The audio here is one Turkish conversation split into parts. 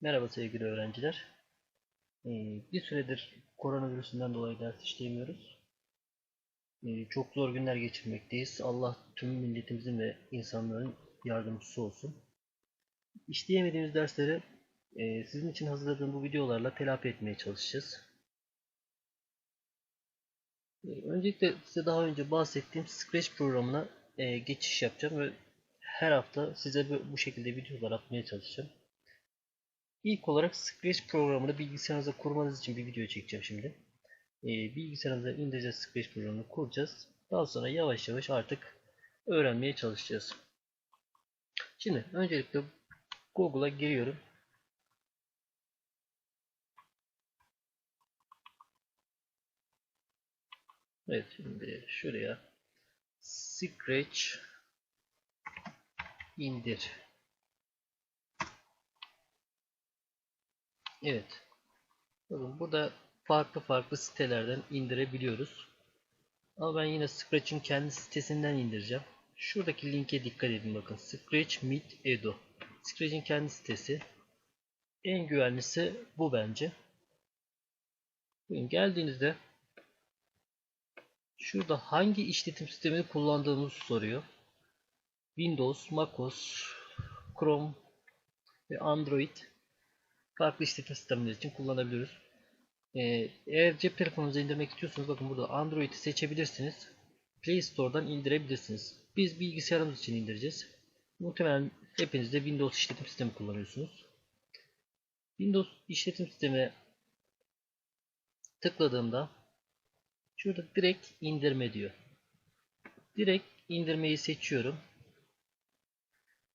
Merhaba sevgili öğrenciler. Ee, bir süredir koronavirüsünden dolayı ders işleyemiyoruz. Ee, çok zor günler geçirmekteyiz. Allah tüm milletimizin ve insanların yardımcısı olsun. İşleyemediğimiz dersleri e, sizin için hazırladığım bu videolarla telafi etmeye çalışacağız. Ee, öncelikle size daha önce bahsettiğim Scratch programına e, geçiş yapacağım ve her hafta size bu- şekilde videolar atmaya çalışacağım. İlk olarak Scratch programını bilgisayarınıza kurmanız için bir video çekeceğim şimdi. Ee, bilgisayarınıza indireceğiz Scratch programını kuracağız. Daha sonra yavaş yavaş artık öğrenmeye çalışacağız. Şimdi öncelikle Google'a giriyorum. Evet şimdi şuraya Scratch indir. Evet. Bakın burada farklı farklı sitelerden indirebiliyoruz. Ama ben yine Scratch'in kendi sitesinden indireceğim. Şuradaki linke dikkat edin bakın. Scratch Meet Edu. Scratch'in kendi sitesi. En güvenlisi bu bence. Bakın geldiğinizde şurada hangi işletim sistemini kullandığımızı soruyor. Windows, MacOS, Chrome ve Android farklı işletim sistemleri için kullanabiliyoruz. Ee, eğer cep telefonunuza indirmek istiyorsanız bakın burada Android'i seçebilirsiniz. Play Store'dan indirebilirsiniz. Biz bilgisayarımız için indireceğiz. Muhtemelen hepiniz de Windows işletim sistemi kullanıyorsunuz. Windows işletim sistemi tıkladığımda şurada direkt indirme diyor. Direkt indirmeyi seçiyorum.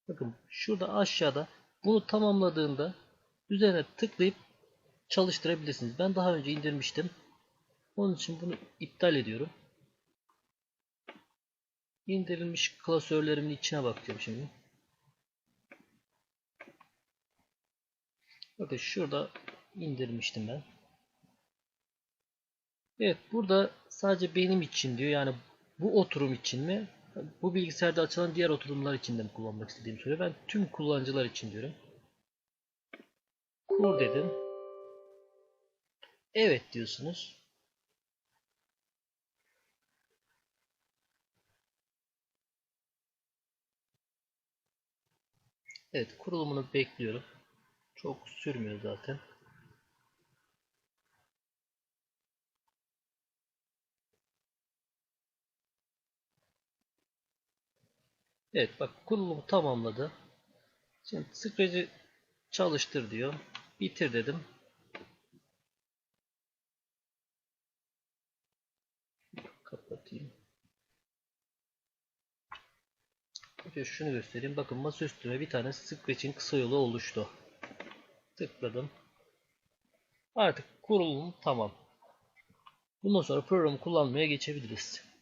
Bakın şurada aşağıda bunu tamamladığında üzerine tıklayıp çalıştırabilirsiniz. Ben daha önce indirmiştim. Onun için bunu iptal ediyorum. İndirilmiş klasörlerimin içine bakacağım şimdi. Bakın şurada indirmiştim ben. Evet burada sadece benim için diyor. Yani bu oturum için mi? Bu bilgisayarda açılan diğer oturumlar için de mi kullanmak istediğimi söylüyor. Ben tüm kullanıcılar için diyorum. Kur dedim. Evet diyorsunuz. Evet kurulumunu bekliyorum. Çok sürmüyor zaten. Evet bak kurulumu tamamladı. Şimdi Scratch'i çalıştır diyor. Bitir dedim. Kapatayım. Önce şunu göstereyim. Bakın masa üstüne bir tane Scratch'in kısa yolu oluştu. Tıkladım. Artık kurulum tamam. Bundan sonra programı kullanmaya geçebiliriz.